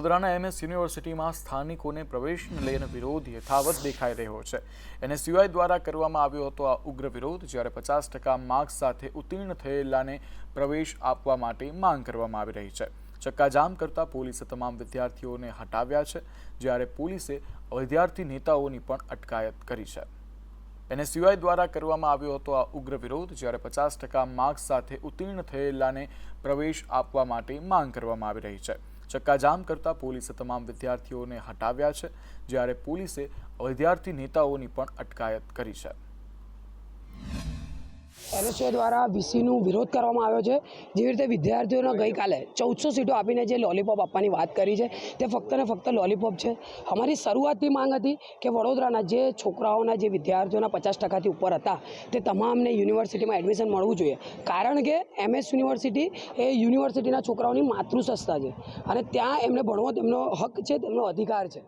વડોદરાના એમએસ યુનિવર્સિટીમાં સ્થાનિકોને પ્રવેશને લઈને વિરોધ યથાવત દેખાઈ રહ્યો છે. એનએસયુઆઈ દ્વારા કરવામાં આવ્યો હતો આ ઉગ્ર વિરોધ, જ્યારે પચાસ ટકા માર્ક્સ સાથે ઉત્તીર્ણ થયેલાને પ્રવેશ આપવા માટે માંગ કરવામાં આવી રહી છે. ચક્કાજામ કરતા પોલીસે તમામ વિદ્યાર્થીઓને હટાવ્યા છે, જ્યારે પોલીસે વિદ્યાર્થી નેતાઓની પણ અટકાયત કરી છે. એનએસયુઆઈ દ્વારા કરવામાં આવ્યો હતો આ ઉગ્ર વિરોધ, જ્યારે પચાસ ટકા માર્ક્સ સાથે ઉત્તીર્ણ થયેલાને પ્રવેશ આપવા માટે માંગ કરવામાં આવી રહી છે. ચક્કાજામ કરતા પોલીસે તમામ વિદ્યાર્થીઓને હટાવ્યા છે, જ્યારે પોલીસે વિદ્યાર્થી નેતાઓની પણ અટકાયત કરી છે. એનએસએ દ્વારા વીસીનું વિરોધ કરવામાં આવ્યો છે. જેવી રીતે વિદ્યાર્થીઓને ગઈકાલે ચૌદસો સીટો આપીને જે લોલીપોપ આપવાની વાત કરી છે, તે ફક્ત ને ફક્ત લોલીપોપ છે. અમારી શરૂઆતથી માંગ હતી કે વડોદરાના જે છોકરાઓના, જે વિદ્યાર્થીઓના પચાસ ટકાથી ઉપર હતા, તે તમામને યુનિવર્સિટીમાં એડમિશન મળવું જોઈએ. કારણ કે એમએસ યુનિવર્સિટી એ યુનિવર્સિટીના છોકરાઓની માતૃ સંસ્થા છે અને ત્યાં એમને ભણવો તેમનો હક છે, તેમનો અધિકાર છે.